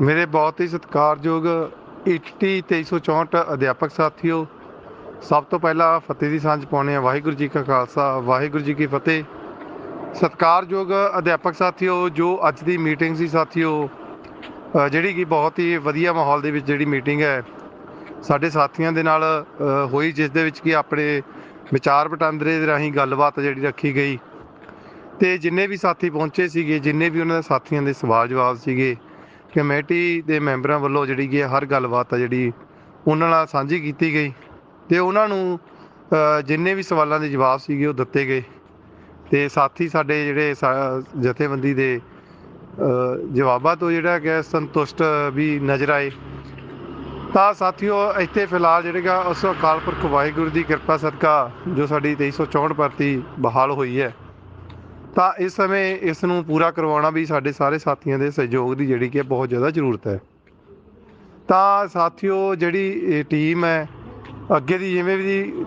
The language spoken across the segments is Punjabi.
ਮੇਰੇ ਬਹੁਤ ਹੀ ਸਤਿਕਾਰਯੋਗ ਈਟੀ 2364 ਅਧਿਆਪਕ ਸਾਥੀਓ, ਸਭ ਤੋਂ ਪਹਿਲਾਂ ਫਤਿਹ ਦੀ ਸਾਂਝ ਪਾਉਣੇ ਆ ਵਾਹਿਗੁਰੂ ਜੀ ਕਾ ਖਾਲਸਾ, ਵਾਹਿਗੁਰੂ ਜੀ ਕੀ ਫਤਿਹ। ਸਤਿਕਾਰਯੋਗ ਅਧਿਆਪਕ ਸਾਥੀਓ, ਜੋ ਅੱਜ ਦੀ ਮੀਟਿੰਗ ਸੀ ਸਾਥੀਓ ਜਿਹੜੀ ਕਿ ਬਹੁਤ ਹੀ ਵਧੀਆ ਮਾਹੌਲ ਦੇ ਵਿੱਚ ਜਿਹੜੀ ਮੀਟਿੰਗ ਹੈ, ਸਾਡੇ ਸਾਥੀਆਂ ਦੇ ਨਾਲ ਹੋਈ, ਜਿਸ ਦੇ ਵਿੱਚ ਕਿ ਆਪਣੇ ਵਿਚਾਰ ਵਟਾਂਦਰੇ ਦੇ ਰਾਹੀਂ ਗੱਲਬਾਤ ਜਿਹੜੀ ਰੱਖੀ ਗਈ। ਤੇ ਜਿੰਨੇ ਵੀ ਸਾਥੀ ਪਹੁੰਚੇ ਸੀਗੇ, ਜਿੰਨੇ ਵੀ ਉਹਨਾਂ ਦੇ ਸਾਥੀਆਂ ਦੇ ਸਵਾਲ ਜਵਾਬ ਸੀਗੇ ਕਮੇਟੀ ਦੇ ਮੈਂਬਰਾਂ ਵੱਲੋਂ ਜਿਹੜੀ ਕਿ ਹਰ ਗੱਲਬਾਤ ਆ ਜਿਹੜੀ ਉਹਨਾਂ ਨਾਲ ਸਾਂਝੀ ਕੀਤੀ ਗਈ ਤੇ ਉਹਨਾਂ ਨੂੰ ਜਿੰਨੇ ਵੀ ਸਵਾਲਾਂ ਦੇ ਜਵਾਬ ਸੀਗੇ ਉਹ ਦਿੱਤੇ ਗਏ ਤੇ ਸਾਥੀ ਸਾਡੇ ਜਿਹੜੇ ਜਥੇਬੰਦੀ ਦੇ ਜਵਾਬਾਂ ਤੋਂ ਜਿਹੜਾ ਕਿ ਸੰਤੁਸ਼ਟ ਵੀ ਨਜ਼ਰ ਆਏ। ਤਾਂ ਸਾਥੀਓ, ਇੱਥੇ ਫਿਲਹਾਲ ਜਿਹੜੇਗਾ ਉਸ ਅਕਾਲ ਪੁਰਖ ਵਾਹਿਗੁਰੂ ਦੀ ਕਿਰਪਾ ਸਦਕਾ ਜੋ ਸਾਡੀ 2364 ਭਰਤੀ ਬਹਾਲ ਹੋਈ ਹੈ ਤਾਂ ਇਸ ਸਮੇਂ ਇਸ ਨੂੰ ਪੂਰਾ ਕਰਵਾਉਣਾ ਵੀ ਸਾਡੇ ਸਾਰੇ ਸਾਥੀਆਂ ਦੇ ਸਹਿਯੋਗ ਦੀ ਜਿਹੜੀ ਕਿ ਬਹੁਤ ਜ਼ਿਆਦਾ ਜ਼ਰੂਰਤ ਹੈ। ਤਾਂ ਸਾਥੀਓ, ਜਿਹੜੀ ਇਹ ਟੀਮ ਹੈ, ਅੱਗੇ ਦੀ ਜਿਵੇਂ ਵੀ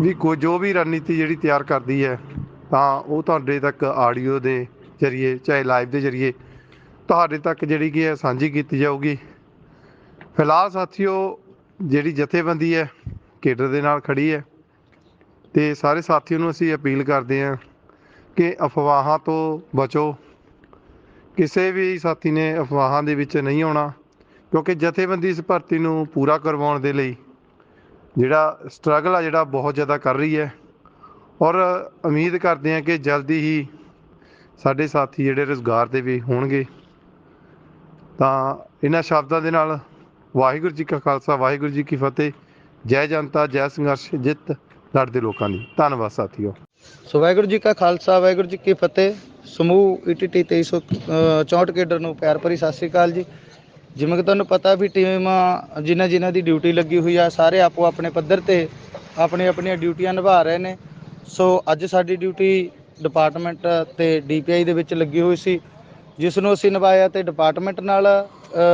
ਵੀ ਕੋਈ ਜੋ ਵੀ ਰਣਨੀਤੀ ਜਿਹੜੀ ਤਿਆਰ ਕਰਦੀ ਹੈ, ਤਾਂ ਉਹ ਤੁਹਾਡੇ ਤੱਕ ਆਡੀਓ ਦੇ ਜ਼ਰੀਏ, ਚਾਹੇ ਲਾਈਵ ਦੇ ਜ਼ਰੀਏ ਤੁਹਾਡੇ ਤੱਕ ਜਿਹੜੀ ਕੀ ਹੈ ਸਾਂਝੀ ਕੀਤੀ ਜਾਊਗੀ। ਫਿਲਹਾਲ ਸਾਥੀਓ, ਜਿਹੜੀ ਜਥੇਬੰਦੀ ਹੈ, ਕੇਡਰ ਦੇ ਨਾਲ ਖੜੀ ਹੈ। ਤੇ ਸਾਰੇ ਸਾਥੀਆਂ ਨੂੰ ਅਸੀਂ ਅਪੀਲ ਕਰਦੇ ਹਾਂ ਕਿ ਅਫਵਾਹਾਂ ਤੋਂ ਬਚੋ। ਕਿਸੇ ਵੀ ਸਾਥੀ ਨੇ ਅਫਵਾਹਾਂ ਦੇ ਵਿੱਚ ਨਹੀਂ ਆਉਣਾ, ਕਿਉਂਕਿ ਜਥੇਬੰਦੀ ਇਸ ਭਰਤੀ ਨੂੰ ਪੂਰਾ ਕਰਵਾਉਣ ਦੇ ਲਈ ਜਿਹੜਾ ਸਟਰਗਲ ਆ, ਜਿਹੜਾ ਬਹੁਤ ਜ਼ਿਆਦਾ ਕਰ ਰਹੀ ਹੈ। ਔਰ ਉਮੀਦ ਕਰਦੇ ਹਾਂ ਕਿ ਜਲਦੀ ਹੀ ਸਾਡੇ ਸਾਥੀ ਜਿਹੜੇ ਰੁਜ਼ਗਾਰ ਦੇ ਵੀ ਹੋਣਗੇ। ਤਾਂ ਇਹਨਾਂ ਸ਼ਬਦਾਂ ਦੇ ਨਾਲ ਵਾਹਿਗੁਰੂ ਜੀ ਕਾ ਖਾਲਸਾ, ਵਾਹਿਗੁਰੂ ਜੀ ਕੀ ਫਤਿਹ। ਜੈ ਜਨਤਾ, ਜੈ ਸੰਘਰਸ਼, ਜਿੱਤ ਲੜਦੇ ਲੋਕਾਂ ਦੀ। ਧੰਨਵਾਦ ਸਾਥੀਓ। ਸੋ ਵਾਹਿਗੁਰੂ ਜੀ ਕਾ ਖਾਲਸਾ, ਵਾਹਿਗੁਰੂ ਜੀ ਕੀ ਫਤਿਹ। ਸਮੂਹ ਈਟੀਟੀ 2364 ਕੇਡਰ ਨੂੰ ਪਿਆਰ ਭਰੀ ਸਤਿ ਸ੍ਰੀ ਅਕਾਲ ਜੀ। ਜਿਵੇਂ ਕਿ ਤੁਹਾਨੂੰ ਪਤਾ ਵੀ ਟੀਮ ਜਿਨ੍ਹਾਂ ਜਿਨ੍ਹਾਂ ਦੀ ਡਿਊਟੀ ਲੱਗੀ ਹੋਈ ਆ, ਸਾਰੇ ਆਪੋ ਆਪਣੇ ਪੱਧਰ ਤੇ ਆਪਣੀ ਆਪਣੀਆਂ ਡਿਊਟੀਆਂ ਨਿਭਾ ਰਹੇ ਨੇ। ਸੋ ਅੱਜ ਸਾਡੀ ਡਿਊਟੀ ਡਿਪਾਰਟਮੈਂਟ ਤੇ ਡੀਪੀਆਈ ਦੇ ਵਿੱਚ ਲੱਗੀ ਹੋਈ ਸੀ, ਜਿਸ ਨੂੰ ਅਸੀਂ ਨਿਭਾਇਆ ਤੇ ਡਿਪਾਰਟਮੈਂਟ ਨਾਲ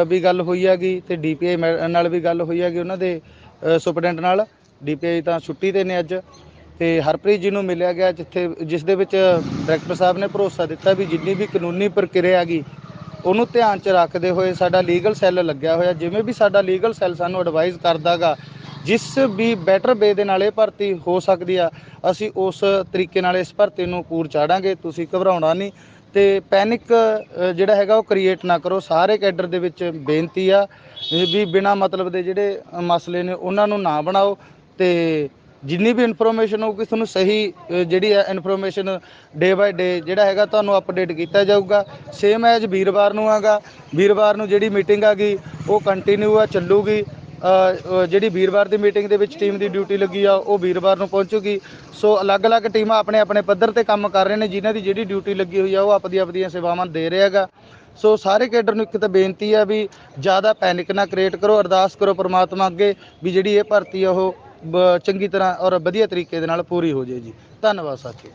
ਵੀ ਗੱਲ ਹੋਈ ਹੈਗੀ ਤੇ ਡੀਪੀਆਈ ਨਾਲ ਵੀ ਗੱਲ ਹੋਈ ਹੈਗੀ ਉਹਨਾਂ ਦੇ ਸੁਪਰਡੈਂਟ ਨਾਲ। ਡੀਪੀਆਈ ਤਾਂ ਛੁੱਟੀ ਤੇ ਨੇ ਅੱਜ। ਤੇ ਹਰਪ੍ਰੀਤ ਜੀ ਨੂੰ ਮਿਲਿਆ ਗਿਆ ਜਿੱਥੇ, ਜਿਸ ਦੇ ਵਿੱਚ ਡਾਇਰੈਕਟਰ ਸਾਹਿਬ ਨੇ ਭਰੋਸਾ ਦਿੱਤਾ ਵੀ ਜਿੰਨੀ ਵੀ ਕਾਨੂੰਨੀ ਪ੍ਰਕਿਰਿਆ ਹੈਗੀ, ਉਹਨੂੰ ਧਿਆਨ 'ਚ ਰੱਖਦੇ ਹੋਏ ਸਾਡਾ ਲੀਗਲ ਸੈੱਲ ਲੱਗਿਆ ਹੋਇਆ। ਜਿਵੇਂ ਵੀ ਸਾਡਾ ਲੀਗਲ ਸੈੱਲ ਸਾਨੂੰ ਐਡਵਾਈਸ ਕਰਦਾਗਾ, ਜਿਸ ਵੀ ਬੈਟਰ ਵੇ ਦੇ ਨਾਲ ਇਹ ਭਰਤੀ ਹੋ ਸਕਦੀ ਆ, ਅਸੀਂ ਉਸ ਤਰੀਕੇ ਨਾਲ ਇਸ ਭਰਤੀ ਨੂੰ ਪੂਰ ਚਾੜਾਂਗੇ, ਤੁਸੀਂ ਘਬਰਾਉਣਾ ਨਹੀਂ। ਤੇ ਪੈਨਿਕ ਜਿਹੜਾ ਹੈਗਾ ਉਹ ਕ੍ਰੀਏਟ ਨਾ ਕਰੋ। ਸਾਰੇ ਕੈਡਰ ਦੇ ਵਿੱਚ ਬੇਨਤੀ ਆ ਵੀ ਬਿਨਾ ਮਤਲਬ ਦੇ ਜਿਹੜੇ ਮਸਲੇ ਨੇ, ਉਹਨਾਂ ਨੂੰ ਨਾ ਬਣਾਓ। ਤੇ ਜਿੰਨੀ ਵੀ ਇਨਫੋਰਮੇਸ਼ਨ ਹੋਊਗੀ ਤੁਹਾਨੂੰ ਸਹੀ ਅ, ਜਿਹੜੀ ਹੈ ਇਨਫੋਰਮੇਸ਼ਨ ਡੇ ਬਾਏ ਡੇ ਜਿਹੜਾ ਹੈਗਾ ਤੁਹਾਨੂੰ ਅਪਡੇਟ ਕੀਤਾ ਜਾਊਗਾ। ਸੇਮ ਐਜ ਵੀਰਵਾਰ ਨੂੰ ਆਗਾ। ਵੀਰਵਾਰ ਨੂੰ ਜਿਹੜੀ ਮੀਟਿੰਗ ਆਗੀ ਉਹ ਕੰਟੀਨਿਊ ਆ ਚੱਲੂਗੀ। ਅ, ਅ, ਜਿਹੜੀ ਵੀਰਵਾਰ ਦੀ ਮੀਟਿੰਗ ਦੇ ਵਿੱਚ ਟੀਮ ਦੀ ਡਿਊਟੀ ਲੱਗੀ ਆ ਉਹ ਵੀਰਵਾਰ ਨੂੰ ਪਹੁੰਚੂਗੀ। ਸੋ ਅਲੱਗ-ਅਲੱਗ ਟੀਮਾਂ ਆਪਣੇ ਆਪਣੇ ਪੱਧਰ ਤੇ ਕੰਮ ਕਰ ਰਹੇ ਨੇ ਜਿਨ੍ਹਾਂ ਦੀ ਜਿਹੜੀ ਡਿਊਟੀ ਲੱਗੀ ਹੋਈ ਆ ਉਹ ਆਪਦੀ ਆਪਦੀਆਂ ਸੇਵਾਵਾਂ ਦੇ ਰਿਹਾ ਹੈਗਾ। ਸੋ ਸਾਰੇ ਕੇਡਰ ਨੂੰ ਇੱਕ ਤਾਂ ਬੇਨਤੀ ਆ ਵੀ ਜ਼ਿਆਦਾ ਪੈਨਿਕ ਨਾ ਕ੍ਰੀਏਟ ਕਰੋ ਅਰਦਾਸ ਕਰੋ ਪ੍ਰਮਾਤਮਾ ਅੱਗੇ ਵੀ ਜਿਹੜੀ ਇਹ ਭਰਤੀ ਆ ਉਹ ਚੰਗੀ ਤਰ੍ਹਾਂ ਔਰ ਵਧੀਆ ਤਰੀਕੇ ਦੇ ਨਾਲ ਪੂਰੀ ਹੋ ਜਾਏ ਜੀ। ਧੰਨਵਾਦ ਸਾਥੀਓ।